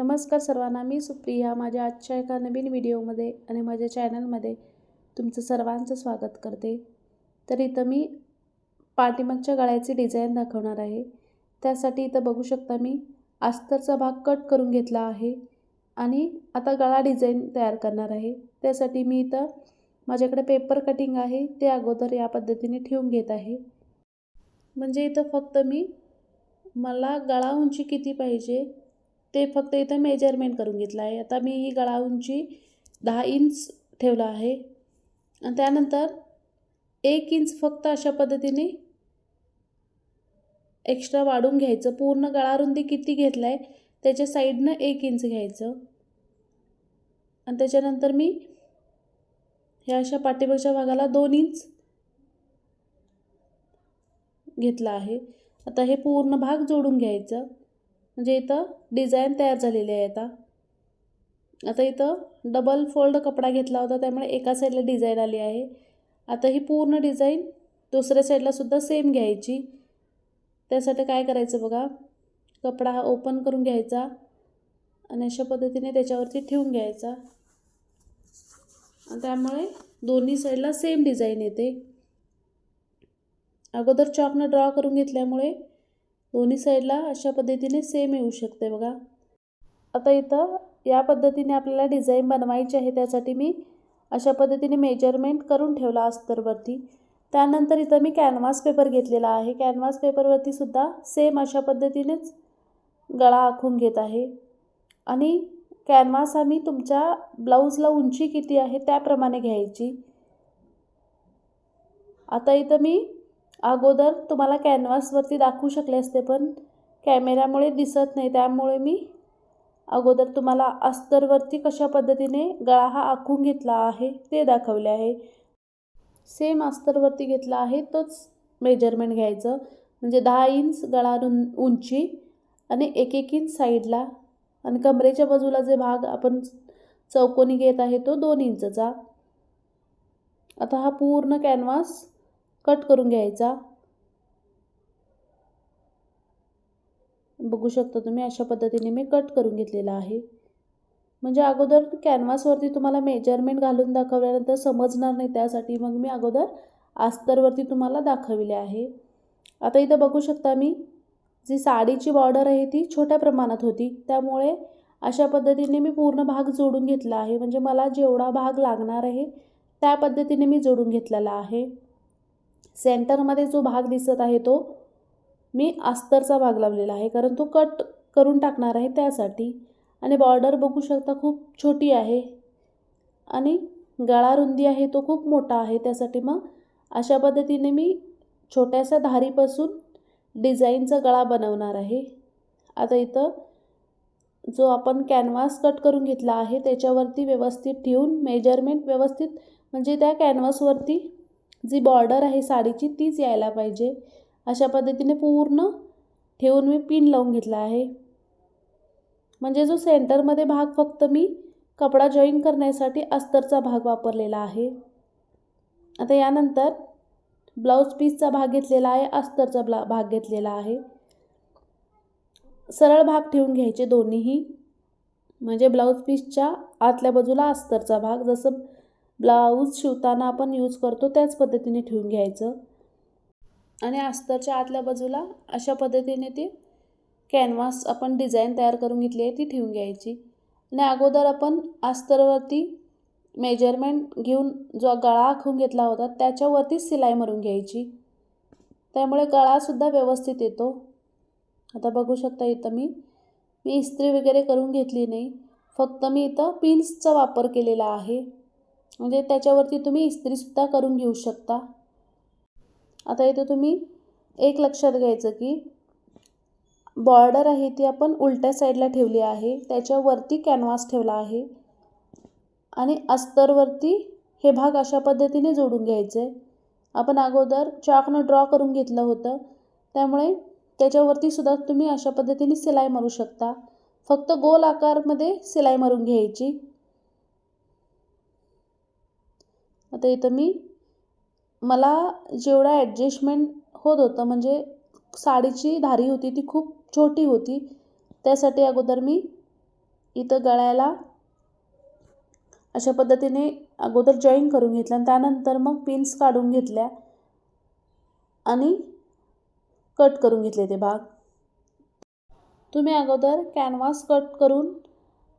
नमस्कार सर्वांना मी सुप्रिया माझ्या आजच्या एका नवीन व्हिडिओमध्ये आणि माझ्या चॅनलमध्ये तुमचं सर्वांचं स्वागत करते. तर इथं मी पाठीमागच्या गळ्याची डिझाईन दाखवणार आहे. त्यासाठी इथं बघू शकता मी अस्तरचा भाग कट करून घेतला आहे आणि आता गळा डिझाईन तयार करणार आहे. त्यासाठी मी इथं माझ्याकडे पेपर कटिंग आहे ते अगोदर या पद्धतीने ठेवून घेत आहे. म्हणजे इथं फक्त मी मला गळा उंची किती पाहिजे ते फक्त इथं मेजरमेंट करून घेतलं आहे. आता मी ही गळा उंची दहा इंच ठेवला आहे. आणि त्यानंतर एक इंच फक्त अशा पद्धतीने एक्स्ट्रा वाढून घ्यायचं. पूर्ण गळारुंदी किती घेतला आहे त्याच्या साईडनं एक इंच घ्यायचं. आणि त्याच्यानंतर मी ह्या अशा पाठीमागच्या भागाला दोन इंच घेतला आहे. आता हे पूर्ण भाग जोडून घ्यायचं. म्हणजे इथं डिझाईन तयार झालेली आहे आता. आता इथं डबल फोल्ड कपडा घेतला होता त्यामुळे एका साईडला डिझाईन आली आहे. आता ही पूर्ण डिझाईन दुसऱ्या साईडलासुद्धा सेम घ्यायची. त्यासाठी काय करायचं बघा? कपडा हा ओपन करून घ्यायचा आणि अशा पद्धतीने त्याच्यावरती ठेवून घ्यायचा. आणि त्यामुळे दोन्ही साईडला सेम डिझाईन येते. अगोदर चॉकनं ड्रॉ करून घेतल्यामुळे दोन्ही साईडला अशा पद्धतीने सेम येऊ शकते बघा. आता इथं या पद्धतीने आपल्याला डिझाईन बनवायची आहे त्यासाठी मी अशा पद्धतीने मेजरमेंट करून ठेवला अस्तरवरती. त्यानंतर इथं मी कॅनव्हास पेपर घेतलेला आहे. कॅनव्हास पेपरवरती सुद्धा सेम अशा पद्धतीनेच गळा आखून घेत आहे. आणि कॅनव्हास आम्ही तुमच्या ब्लाऊजला उंची किती आहे त्याप्रमाणे घ्यायची. आता इथं मी अगोदर तुम्हाला कॅनव्हासवरती दाखवू शकले असते पण कॅमेऱ्यामुळे दिसत नाही. त्यामुळे मी अगोदर तुम्हाला अस्तरवरती कशा पद्धतीने गळा हा आखून घेतला आहे ते दाखवले आहे. सेम अस्तरवरती घेतला आहे तोच मेजरमेंट घ्यायचं. म्हणजे दहा इंच गळा उंची आणि एक एक इंच साईडला आणि कमरेच्या बाजूला जे भाग आपण चौकोनी घेत आहे तो दोन इंचचा. आता हा पूर्ण कॅनव्हास कट करून घ्यायचा. बघू शकता तुम्ही अशा पद्धतीने मी कट करून घेतलेला आहे. म्हणजे अगोदर कॅनव्हासवरती तुम्हाला मेजरमेंट घालून दाखवल्यानंतर समजणार नाही त्यासाठी मग मी अगोदर अस्तरवरती तुम्हाला दाखविले आहे. आता इथं बघू शकता मी जी साडीची बॉर्डर आहे ती छोट्या प्रमाणात होती. त्यामुळे अशा पद्धतीने मी पूर्ण भाग जोडून घेतला आहे. म्हणजे मला जेवढा भाग लागणार आहे त्या पद्धतीने मी जोडून घेतलेला आहे. सेंटरमध्ये जो भाग दिसत आहे तो मी अस्तरचा भाग लावलेला आहे कारण तो कट करून टाकणार आहे त्यासाठी. आणि बॉर्डर बघू शकता खूप छोटी आहे आणि गळा रुंदी आहे तो खूप मोठा आहे. त्यासाठी मग अशा पद्धतीने मी छोट्याशा धारीपासून डिझाईनचा गळा बनवणार आहे. आता इथं जो आपण कॅनव्हास कट करून घेतला आहे त्याच्यावरती व्यवस्थित ठेवून मेजरमेंट व्यवस्थित म्हणजे त्या कॅनव्हासवरती जी बॉर्डर आहे साडीची तीच यायला पाहिजे. अशा पद्धतीने पूर्ण ठेवून मी पिन लावून घेतला आहे. म्हणजे जो सेंटरमध्ये भाग फक्त मी कपडा जॉईन करण्यासाठी अस्तरचा भाग वापरलेला आहे. आता यानंतर ब्लाऊज पीसचा भाग घेतलेला आहे अस्तरचा ब्ला भाग घेतलेला आहे. सरळ भाग ठेवून घ्यायचे दोन्हीही. म्हणजे ब्लाऊज पीसच्या आतल्या बाजूला अस्तरचा भाग जसं ब्लाऊज शिवताना आपण यूज करतो त्याच पद्धतीने ठेवून घ्यायचं. आणि अस्तरच्या आतल्या बाजूला अशा पद्धतीने ते कॅनव्हास आपण डिझाईन तयार करून घेतली आहे ती ठेवून घ्यायची. आणि अगोदर आपण अस्तरवरती मेजरमेंट घेऊन जो गळा आखून घेतला होता त्याच्यावरतीच सिलाई मारून घ्यायची. त्यामुळे गळासुद्धा व्यवस्थित येतो. आता बघू शकता इथं मी मी इस्त्री वगैरे करून घेतली नाही. फक्त मी इथं पिन्सचा वापर केलेला आहे. म्हणजे त्याच्यावरती तुम्ही इस्त्रीसुद्धा करून घेऊ शकता. आता इथं तुम्ही एक लक्षात घ्यायचं की बॉर्डर आहे ती आपण उलट्या साईडला ठेवली आहे त्याच्यावरती कॅनव्हास ठेवला आहे आणि अस्तरवरती हे भाग अशा पद्धतीने जोडून घ्यायचे आपण अगोदर चॉकनं ड्रॉ करून घेतलं होतं त्यामुळे त्याच्यावरती सुद्धा तुम्ही अशा पद्धतीने सिलाई मारू शकता. फक्त गोल आकारमध्ये सिलाई मारून घ्यायची. आता इथं मी मला जेवढा ॲडजस्टमेंट होत होतं म्हणजे साडीची धारी होती ती खूप छोटी होती त्यासाठी अगोदर मी इथं गळ्याला अशा पद्धतीने अगोदर जॉईन करून घेतलं आणि त्यानंतर मग पिन्स काढून घेतल्या आणि कट करून घेतले ते भाग. तुम्ही अगोदर कॅनव्हास कट करून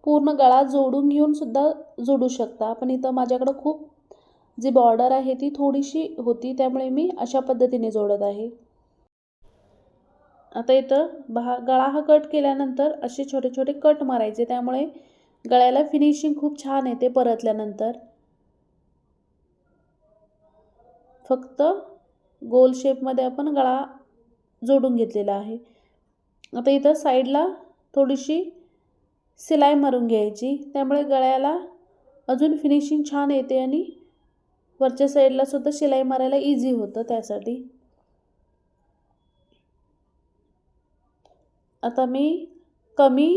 पूर्ण गळा जोडून घेऊन सुद्धा जोडू शकता पण इथं माझ्याकडं खूप जी बॉर्डर आहे ती थोडीशी होती त्यामुळे मी अशा पद्धतीने जोडत आहे. आता इथं भा गळा हा कट केल्यानंतर असे छोटे छोटे कट मारायचे त्यामुळे गळ्याला फिनिशिंग खूप छान येते परतल्यानंतर. फक्त गोल शेपमध्ये आपण गळा जोडून घेतलेला आहे. आता इथं साईडला थोडीशी सिलाई मारून घ्यायची त्यामुळे गळ्याला अजून फिनिशिंग छान येते आणि वरच्या साईडला सुद्धा शिलाई मारायला इझी होतं त्यासाठी. आता मी कमी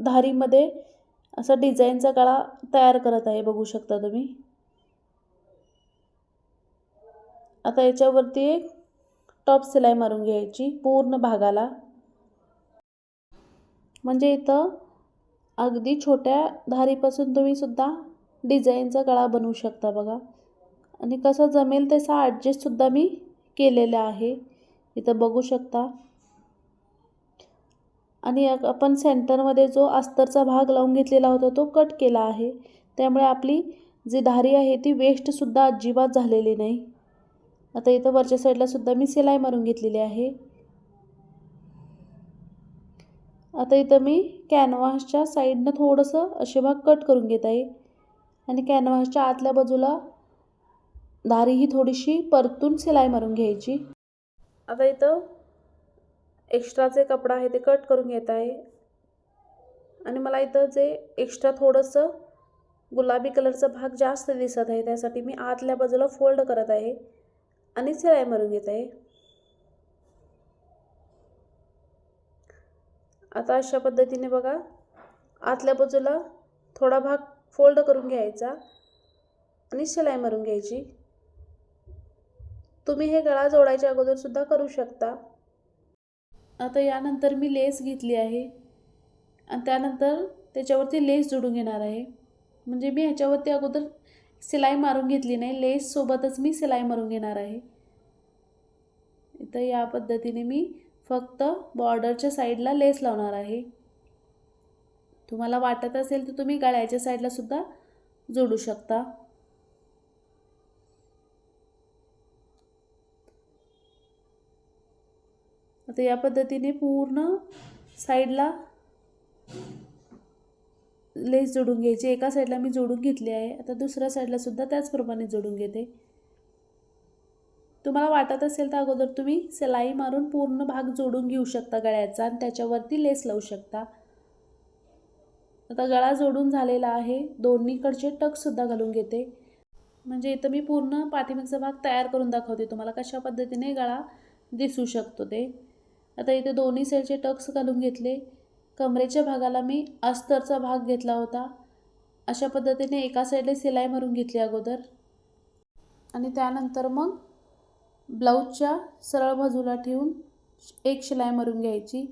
धारीमध्ये असा डिझाईनचा गळा तयार करत आहे बघू शकता तुम्ही. आता याच्यावरती एक टॉप सिलाई मारून घ्यायची पूर्ण भागाला. म्हणजे इथं अगदी छोट्या धारीपासून तुम्ही सुद्धा डिझाईनचा गळा बनवू शकता बघा. आणि कसं जमेल तसा ॲडजस्टसुद्धा मी केलेलं आहे. इथं बघू शकता. आणि आपण सेंटरमध्ये जो अस्तरचा भाग लावून घेतलेला होता तो कट केला आहे. त्यामुळे आपली जी धारी आहे ती वेस्टसुद्धा अजिबात झालेली नाही. आता इथं वरच्या साईडलासुद्धा मी सिलाई मारून घेतलेली आहे. आता इथं मी कॅनव्हासच्या साईडनं थोडंसं असे भाग कट करून घेत आहे. आणि कॅनव्हासच्या आतल्या बाजूला धारी ही थोडीशी परतून सिलाई मारून घ्यायची. आता इथं एक्स्ट्राचे कपडा आहे ते कट करून घेत आहे. आणि मला इथं जे एक्स्ट्रा थोडंसं गुलाबी कलरचा भाग जास्त दिसत आहे त्यासाठी मी आतल्या बाजूला फोल्ड करत आहे आणि सिलाई मारून घेत आहे. आता अशा पद्धतीने बघा आतल्या बाजूला थोडा भाग फोल्ड करून घ्यायचा आणि शिलाई मारून घ्यायची. तुम्ही हे गळा जोडायच्या अगोदरसुद्धा करू शकता. आता यानंतर मी लेस घेतली आहे. आणि त्यानंतर त्याच्यावरती लेस जोडून घेणार आहे. म्हणजे मी ह्याच्यावरती अगोदर सिलाई मारून घेतली नाही. लेससोबतच मी सिलाई मारून घेणार आहे. इथं या पद्धतीने मी फक्त बॉर्डरच्या साईडला लेस लावणार आहे. तुम्हाला वाटत असेल तर तुम्ही गळ्याच्या साईडला सुद्धा जोडू शकता. आता या पद्धतीने पूर्ण साईडला लेस जोडून घ्यायची. एका साईडला मी जोडून घेतली आहे. आता दुसऱ्या साईडला सुद्धा त्याचप्रमाणे जोडून घेते. तुम्हाला वाटत असेल तर अगोदर तुम्ही सिलाई मारून पूर्ण भाग जोडून घेऊ शकता गळ्याचा आणि त्याच्यावरती लेस लावू शकता. आता गळा जोडून झालेला आहे. दोन्हीकडचे टकसुद्धा घालून घेते. म्हणजे इथं मी पूर्ण पाठीमागचा भाग तयार करून दाखवते. तुम्हाला कशा पद्धतीने गळा दिसू शकतो ते. आता इथे दोन्ही साईडचे टक्स घालून घेतले. कमरेच्या भागाला मी अस्तरचा भाग घेतला होता. अशा पद्धतीने एका साईडला सिलाई मारून घेतली अगोदर. आणि त्यानंतर मग ब्लाऊजच्या सरळ बाजूला ठेवून एक शिलाई मारून घ्यायची.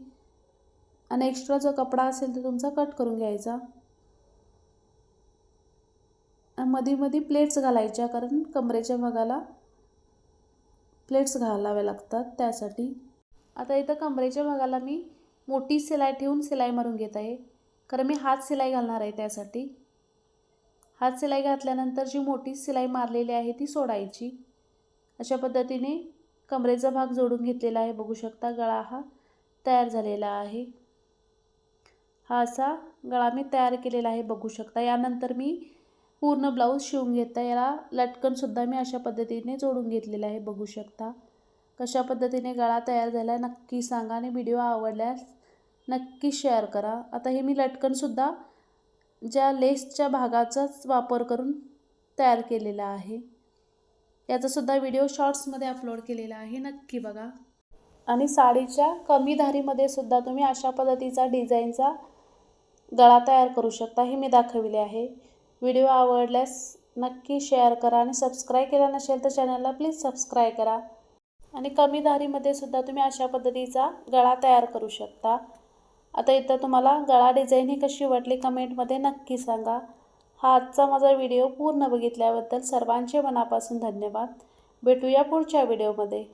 आणि एक्स्ट्रा जो कपडा असेल तो तुमचा कट करून घ्यायचा. मध्ये मध्ये प्लेट्स घालायच्या कारण कमरेच्या भागाला प्लेट्स घालाव्या लागतात त्यासाठी. आता इथं कमरेच्या भागाला मी मोठी सिलाई ठेवून सिलाई मारून घेत आहे. कारण मी हात सिलाई घालणार आहे त्यासाठी. हात सिलाई घातल्यानंतर जी मोठी सिलाई मारलेली आहे ती सोडायची. अशा पद्धतीने कमरेचा भाग जोडून घेतलेला आहे. बघू शकता गळा हा तयार झालेला आहे. हा असा गळा मी तयार केलेला आहे. बघू शकता. यानंतर मी पूर्ण ब्लाऊज शिवून घेता याला लटकनसुद्धा मी अशा पद्धतीने जोडून घेतलेलं आहे. बघू शकता. कशा पद्धतीने गळा तयार झाला आहे नक्की सांगा आणि व्हिडिओ आवडल्यास नक्की शेअर करा. आता हे मी लटकनसुद्धा ज्या लेसच्या भागाचाच वापर करून तयार केलेला आहे. याचासुद्धा व्हिडिओ शॉर्ट्समध्ये अपलोड केलेला आहे. नक्की बघा. आणि साडीच्या कमी धारीमध्ये सुद्धा तुम्ही अशा पद्धतीचा डिझाईनचा गळा तयार करू शकता. हे मी दाखविले आहे. व्हिडिओ आवडल्यास नक्की शेअर करा आणि सबस्क्राईब केला नसेल तर चॅनलला प्लीज सबस्क्राईब करा. आणि कमी धारीमध्ये सुद्धा तुम्ही अशा पद्धतीचा गळा तयार करू शकता. आता इथं तुम्हाला गळा डिझाईन ही कशी वाटली कमेंटमध्ये नक्की सांगा. हा आजचा माझा व्हिडिओ पूर्ण बघितल्याबद्दल सर्वांचे मनापासून धन्यवाद. भेटूया पुढच्या व्हिडिओमध्ये.